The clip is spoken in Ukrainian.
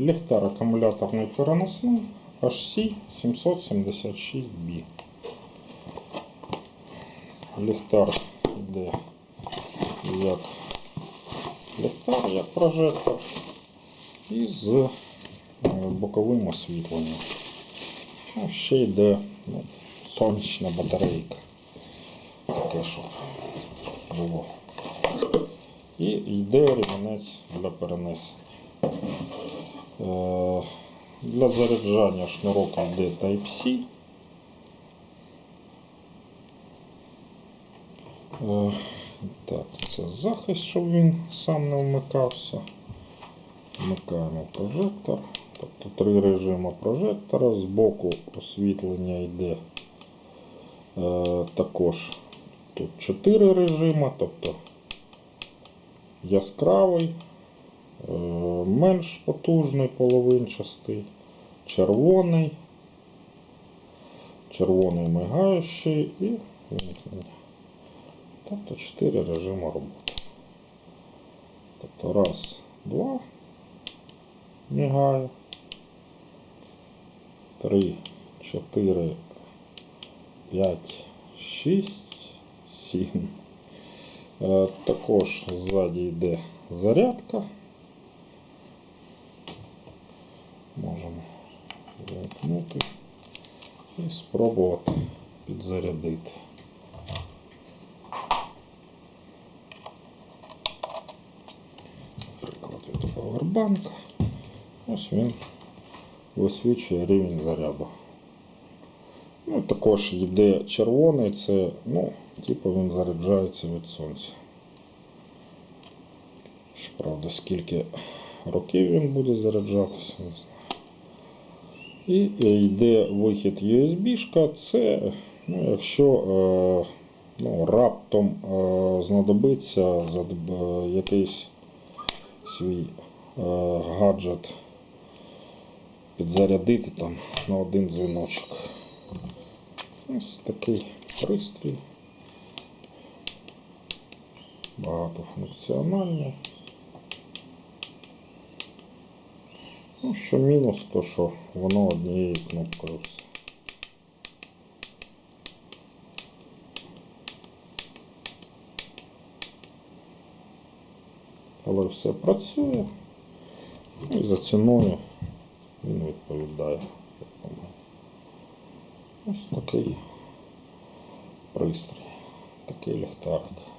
Ліхтар акумуляторний переносний HC776B. Ліхтар йде як ліхтар, як прожектор і з е, боковим освітленням. Ну, ще йде ну, сонячна батарейка. Таке, щоб було. І йде ремінець для перенесення. Е, Для заряджання шнурок йде Type-C. Е, Так, це захист, щоб він сам не вмикався. Вмикаємо прожектор. Тобто три режими прожектора. Збоку освітлення йде е, також тут чотири режими, тобто яскравий, менш потужний половинчастий, червоний, червоний мигаючий і вимкнення. Тобто 4 режими роботи. Тобто раз, два мигає. Три, чотири, п'ять, шість, сім. Е, Також ззаді йде зарядка. Можемо вимкнути і спробувати підзарядити. Наприклад, від павербанка. Ось він висвічує рівень заряду. Ну, також йде червоний, це, ну, типу він заряджається від сонця. Щоправда, скільки років він буде заряджатися, не знаю. І е, йде вихід USB-шка, це, ну, якщо е, ну, раптом е, знадобиться якийсь свій гаджет підзарядити там на один дзвіночок. Ось такий пристрій. Багатофункціональний. Ну, що мінус, то що воно однією кнопкою все. Але все працює. Ну, і за ціною він відповідає. Ось такий пристрій, такий ліхтарик.